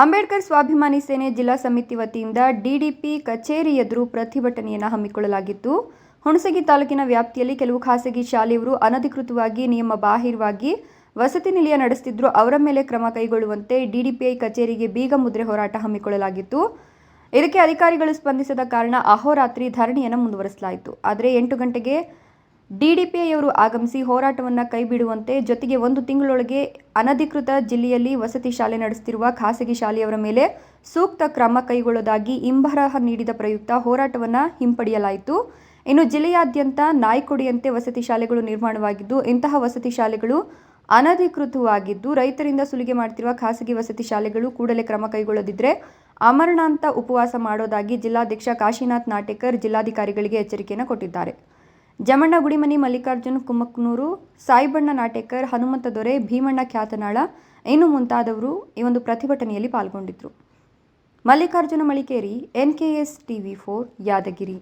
ಅಂಬೇಡ್ಕರ್ ಸ್ವಾಭಿಮಾನಿ ಸೇನೆ ಜಿಲ್ಲಾ ಸಮಿತಿ ವತಿಯಿಂದ ಡಿಡಿಪಿ ಕಚೇರಿ ಎದುರು ಪ್ರತಿಭಟನೆಯನ್ನು ಹಮ್ಮಿಕೊಳ್ಳಲಾಗಿತ್ತು. ಹುಣಸಗಿ ತಾಲೂಕಿನ ವ್ಯಾಪ್ತಿಯಲ್ಲಿ ಕೆಲವು ಖಾಸಗಿ ಶಾಲೆಯವರು ಅನಧಿಕೃತವಾಗಿ ನಿಯಮ ಬಾಹಿರವಾಗಿ ವಸತಿ ನಿಲಯ ನಡೆಸುತ್ತಿದ್ದರೂ ಅವರ ಮೇಲೆ ಕ್ರಮ ಕೈಗೊಳ್ಳುವಂತೆ ಡಿಡಿಪಿಐ ಕಚೇರಿಗೆ ಬೀಗ ಮುದ್ರೆ ಹೋರಾಟ ಹಮ್ಮಿಕೊಳ್ಳಲಾಗಿತ್ತು. ಇದಕ್ಕೆ ಅಧಿಕಾರಿಗಳು ಸ್ಪಂದಿಸದ ಕಾರಣ ಅಹೋರಾತ್ರಿ ಧರಣಿಯನ್ನು ಮುಂದುವರಿಸಲಾಯಿತು. ಆದರೆ ಎಂಟು ಗಂಟೆಗೆ ಡಿಡಿಪಿಐಯವರು ಆಗಮಿಸಿ ಹೋರಾಟವನ್ನು ಕೈಬಿಡುವಂತೆ ಜೊತೆಗೆ ಒಂದು ತಿಂಗಳೊಳಗೆ ಅನಧಿಕೃತ ಜಿಲ್ಲೆಯಲ್ಲಿ ವಸತಿ ಶಾಲೆ ನಡೆಸುತ್ತಿರುವ ಖಾಸಗಿ ಶಾಲೆಯವರ ಮೇಲೆ ಸೂಕ್ತ ಕ್ರಮ ಕೈಗೊಳ್ಳೋದಾಗಿ ಇಂಬರಹ ನೀಡಿದ ಪ್ರಯುಕ್ತ ಹೋರಾಟವನ್ನು ಹಿಂಪಡೆಯಲಾಯಿತು. ಇನ್ನು ಜಿಲ್ಲೆಯಾದ್ಯಂತ ನಾಯ್ಕೊಡಿಯಂತೆ ವಸತಿ ಶಾಲೆಗಳು ನಿರ್ಮಾಣವಾಗಿದ್ದು, ಇಂತಹ ವಸತಿ ಶಾಲೆಗಳು ಅನಧಿಕೃತವಾಗಿದ್ದು, ರೈತರಿಂದ ಸುಲಿಗೆ ಮಾಡ್ತಿರುವ ಖಾಸಗಿ ವಸತಿ ಶಾಲೆಗಳು ಕೂಡಲೇ ಕ್ರಮ ಕೈಗೊಳ್ಳದಿದ್ದರೆ ಅಮರಣಾಂತ ಉಪವಾಸ ಮಾಡೋದಾಗಿ ಜಿಲ್ಲಾಧ್ಯಕ್ಷ ಕಾಶಿನಾಥ್ ನಾಟೇಕರ್ ಜಿಲ್ಲಾಧಿಕಾರಿಗಳಿಗೆ ಎಚ್ಚರಿಕೆಯನ್ನು ಕೊಟ್ಟಿದ್ದಾರೆ. ಜಮಣ್ಣ ಗುಡಿಮನಿ ಮಲ್ಲಿಕಾರ್ಜುನ್ ಕುಮಕ್ನೂರು, ಸಾಯಿಬಣ್ಣ ನಾಟೇಕರ್ ಹನುಮಂತ ದೊರೆ, ಭೀಮಣ್ಣ ಖ್ಯಾತನಾಳ, ಇನ್ನು ಮುಂತಾದವರು ಈ ಒಂದು ಪ್ರತಿಭಟನೆಯಲ್ಲಿ ಪಾಲ್ಗೊಂಡಿದ್ದರು Mallikarjuna Malikeri T TV four, Yadagiri.